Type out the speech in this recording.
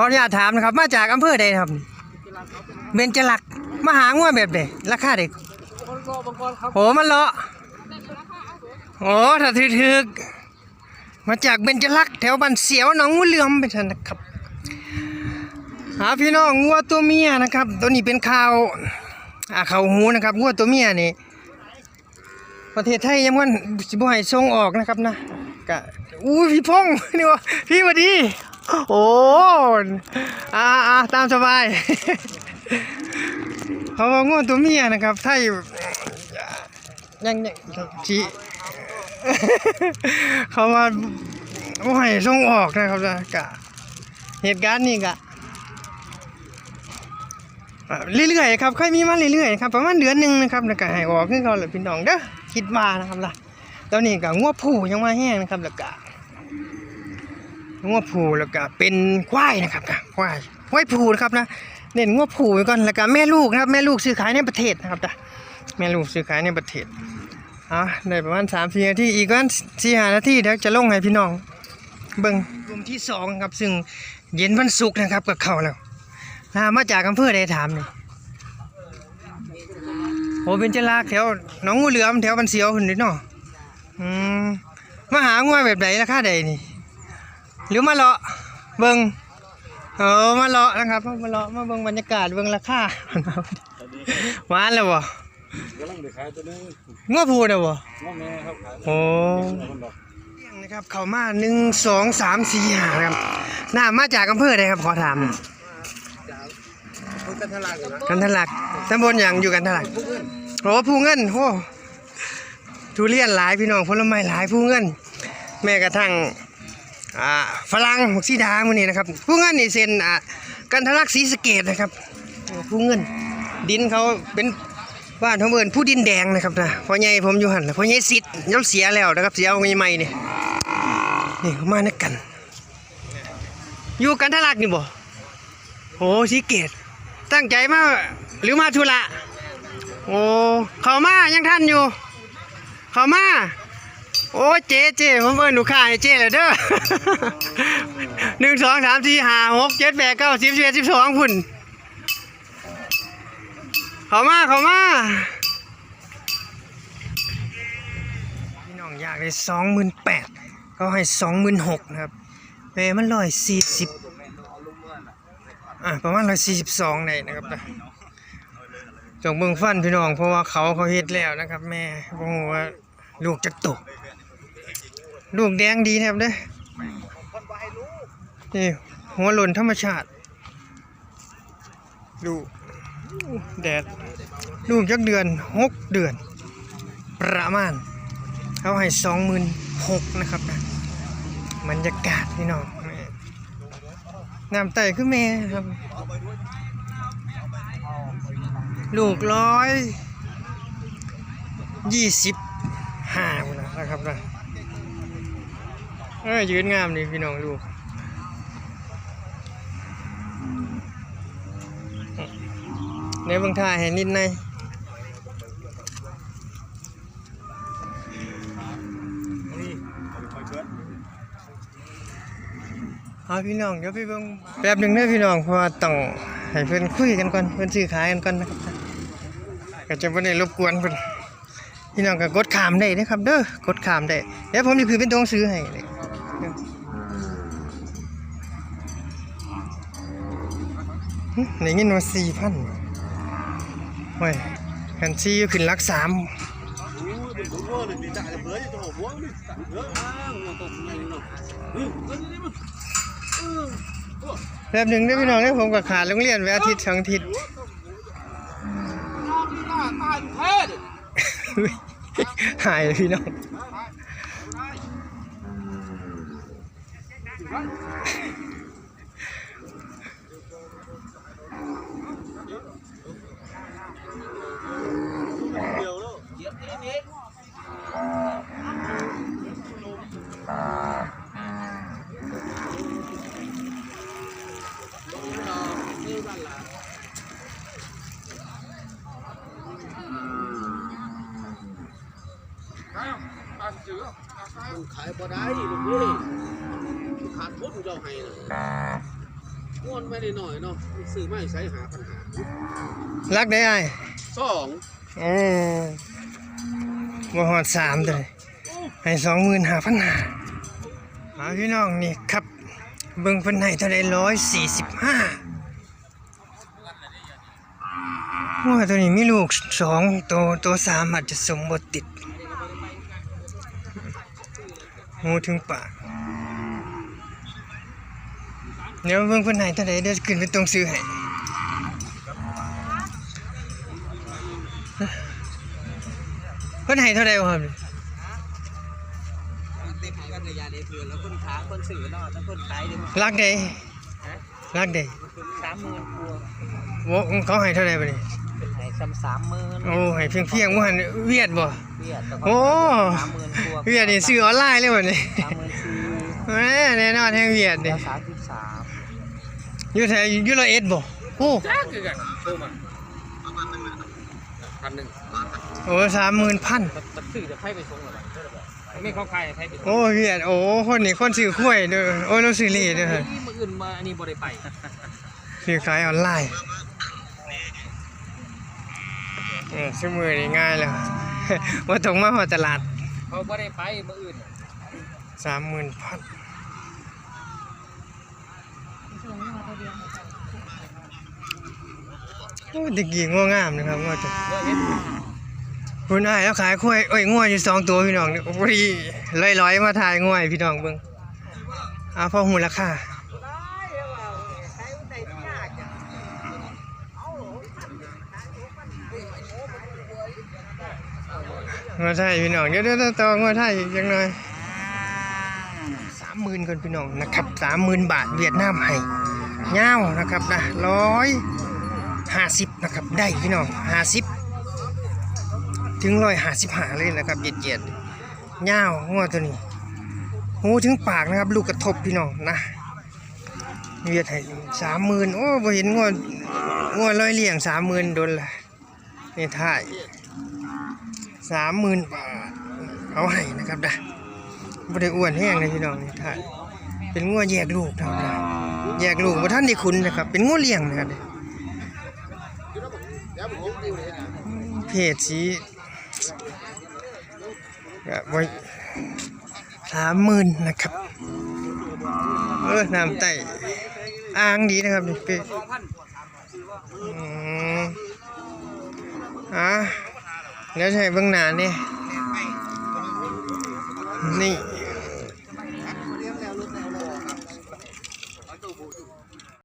ออนุญาตถามนะครับ มาจากอำเภอใดครับเบญจลักษณ์มาหางัวแบบใดราคาเด็กโอ้มันเลาะโอ้ถ้าถึกๆมาจากเบญจลักษณ์แถวบ้านเสียวหนองงูเหลือมเป็นซั่นนะครับ หาพี่น้องงัวตัวเมียนะครับ ตัวนี้เป็นข่าวอ่าข่าวหูนะครับงัวตัวเมียนี่ประเทศไทยยังมันสิบ่ให้ส่งออกนะครับนะกะอู้พี่พงษ์นี่วะพี่หวัดดี โอ้อาอาตามสบายเขาบอกง่วงตัวเมียนะครับไทยยังยังชีเขาว่าบ่ให้ส่งออกนะครับนะกะเหตุการณ์นี้กะเรื่อยๆครับค่อยมีมาเรื่อยๆครับประมาณเดือนหนึ่งนะครับแล้วก็ให้ออกคือเขาแหละพี่น้องเด้อคิดวานะครับล่ะแล้วนี่ก็งัวผู้ยังมาแห้งนะครับแล้วก็ งัวผูแล้วก็เป็นควายนะครับนะควายควายผูนะครับนะเน้นงัวผูไว้ก่อนแล้วก็แม่ลูกนะครับแม่ลูกซื้อขายในประเทศนะครับนะแม่ลูกซื้อขายในประเทศอะได้ประมาณ3 4นาทีอีกประมาณ4 5นาทีเดี๋ยวจะลงให้พี่น้อง เบิ่งกลุ่มที่สองครับ ซึ่งเย็นวันศุกร์นะครับกับเขาแล้วอ่ามาจากอำเภอใดถามนี่ยโอ้เป็นเจลากแถวหนองงูเหลือมแถวบันเสียวหุ่นนิดเนาะอืมมาหางัวแบบไหนราคาใดนี่ หรือมาเลาะเบิ่งเออมาเลาะนะครับ มาเลาะมาเบิ่งบรรยากาศเบิ่งราคาหวานแล้วบ่กำลังไปขายตัวนึงงัวพูดแล้วบ่ง้อแม่ครับขายโอ้คนดอกเลี้ยงนะครับเข้ามาหนึ่งสองสามสี่ห้าครับน้ามาจากอำเภอใดครับขอถามคนกันทลายอยู่นะกันทะลักตำบลอย่างอยู่กันทะลักโอ้ผู้เงินโอ้ทุเรียนหลายพี่น้องผลไม้หลายผู้เงิน แม้กระทั่ง อ่าฝรั่งสีดามื้อนี้นะครับ ผู้เงินนี่เซ็นอ่ากันทะลักศรีสะเกดนะครับโอ้ผู้เงิน ดินเขาเป็นบ้านเขาเอิ้นผู้ดินแดงนะครับนะพ่อใหญ่ผมอยู่หั่นแหละพ่อใหญ่สิทธิ์ย้เสียแล้วนะครับเสียเอาใหม่ๆนี่นี่เขามานักกัน อยู่กันทะลักนี่บ่โอ้สีเกตตั้งใจมาหรือมาธุระโอ้เขามายังท่านอยู่ เขามา โอ้เจ๊เจ๊ผมเอิ้นหนูขาให้เจ๊เลยเด้อหนึ่งสองสามสี่ห้าหกเจ็ดแปดเก้าสิบสิบเอ็ดสิบสองพุ่นเขามาเขามาพี่น้องอยากได้สองหมื่นแปดเขาให้สองหมื่นหกนะครับเปมันร้อยสี่สิบอะประมาณร้อยสี่สิบสองในนะครับนะจงเบิ่งฟันพี่น้องเพราะว่าเขาเขาเฮ็ดแล้วนะครับ แม่บ่ฮู้ว่าลูกจะตก ลูกแดงดีนะครับเด้อนี่หัวหล่นธรรมชาติ ลูกแดดลูกจักเดือนหกเดือน ประมาณเขาให้สองหมื่นหกนะครับนะบรรยากาศพี่น้องแม่น้ำไตคือแม่ครับ ลูกร้อยยี่สิบห้าพุ่นนะครับนะเอ้ยยืนงามนี่พี่น้องลูกในบางท่าเห็นนิดในอยนี่เอาพี่น้องเดี๋ยวพี่เบิ่งแป๊บหนึ่งเด้อพี่น้องเพราะว่าต้องให้เพื่อนคุยกันก่อนเพื่อนซื้อขายกันก่อนนะครับก็จะไม่ได้รบกวนเพื่อนพี่น้องก็กดขามได้นะครับเด้อกดขามได้เดี๋ยวผมจะคือเป็นตัวหนังซื้อให้เลย ในเงินมาสี่พันโอ้ยแผ่นซีขึ้นหลักสามโอ้ยเป็นหัวเลยดีใจเลยเบื่อจะโตหัวนี่เยอะอ้างหัวตกในเนาะเฮ้ยเฮ้ยนี่มันแป๊บหนึ่งเด้อพี่น้องเด้อผมก็ขาดโรงเรียนไว้อาทิตย์สองอาทิตย์ตายแท้ดิหายเลยพี่น้อง เดียวแล้ วเหยียบนี่นี่มันขายบ่ได้ลูกนี่ขาดทุนเจ้าให้นะม้วนไม่ได้หน่อยเนาะซื้อไม่ใช้หาปัญหารักได้ไอ้ายสองโอ้บ่ฮอดสามตัวเลยให้สองหมื่นห้าพันห้าเอาพี่น้องนี่ครับ เบิ่งเพิ่นให้เท่าใดร้อยสี่สิบห้าว่าตัวนี้มีลูกสองตัวตัวสามอาจจะสมบทติดหูถึงปาก เดี๋ยวเบิ่งเพิ่นให้เท่าใดเดี๋ยวขึ้นไปตรงซื้อให้เพิ่นให้เท่าใดวะครับเต็มกันเลยยาเดเถื่อนแล้วคนค้าคนสื่อเนาะแล้วคนขายเดี๋ยวมันรักใดรักใดสามหมื่นกว่าโว้เขาให้เท่าใดบัดนี้เป็นไหนซ้ำสามหมื่นโอ้ให้เพียงเพียงๆบ่หันเวียดบ่ เวียดแต่โอ้ สามหมื่นกว่าเวียดนี่ซื้อออนไลน์เลยบัดนี้สามหมื่นสี่แหมแน่นอนแห่งเวียดนี่ แล้วสามสิบสาม อยู่แถวอยู่ร้อยเอ็ดบ่โอ้จ้าคือกันเพิ่มมาพันหนึ่งโอ้สามหมื่นพันมันสื่อจะให้ไปส่งหรอไม่เข้าใครให้ไปส่งโอ้เวียดโอ้คนนี้คนซื้อข้วยเด้อโอ้เราซื้อเลเด้อนี่มืออื่นมาอันนี้บ่ได้ไปซื้อขายออนไลน์เออซื้อมือนี่ง่ายแล้วว่าต้องมาหอดตลาดเขาบ่ได้ไปมืออื่นสามหมื่นพัน โอ้เด็กหญิงง่วงงามนะครับง่วงตัวคุณอ้ายแล้วขายข้วยเอ้ยง่วงอยู่สองตัวพี่น้องนี่พอดีลอยๆมาถ่ายง่วงให้พี่น้องเบิ่งเอาพอหูราคาง่วงไทยพี่น้องเดี๋ยวเดี๋ยวต่อง่วงไทยอีกจังหน่อยสามหมื่นคนพี่น้องนะครับสามหมื่นบาทเวียดนามให้เงาวนะครับนะร้อย ห้าสิบนะครับ ได้พี่น้องห้าสิบถึงร้อยห้าสิบห้าเลยนะครับเหยียดเหยียดๆเงาวงัวตัวนี้หูถึงปากนะครับ ลูกกระทบพี่น้องนะเวียดให้สามหมื่นโอ้บ่เห็นงัวงัวร้อยเลี่ยงสามหมื่นโดนละนี่ถ่ายสามหมื่นบาทเอาให้นะครับนะบ่ได้อ้วนแห้งเลยพี่น้องนี่ถ่ายเป็นงัวแยกลูกเท่านั้นแยกลูกบ่ทันได้คุณนะครับ เป็นงัวเลี้ยงนะครับ เพศสีก็ไว้สามหมื่นนะครับ เออน้ำไต่อ่างดีนะครับนี่เป็นอืมอะแล้วใช้เบื้องหน้านี่นี่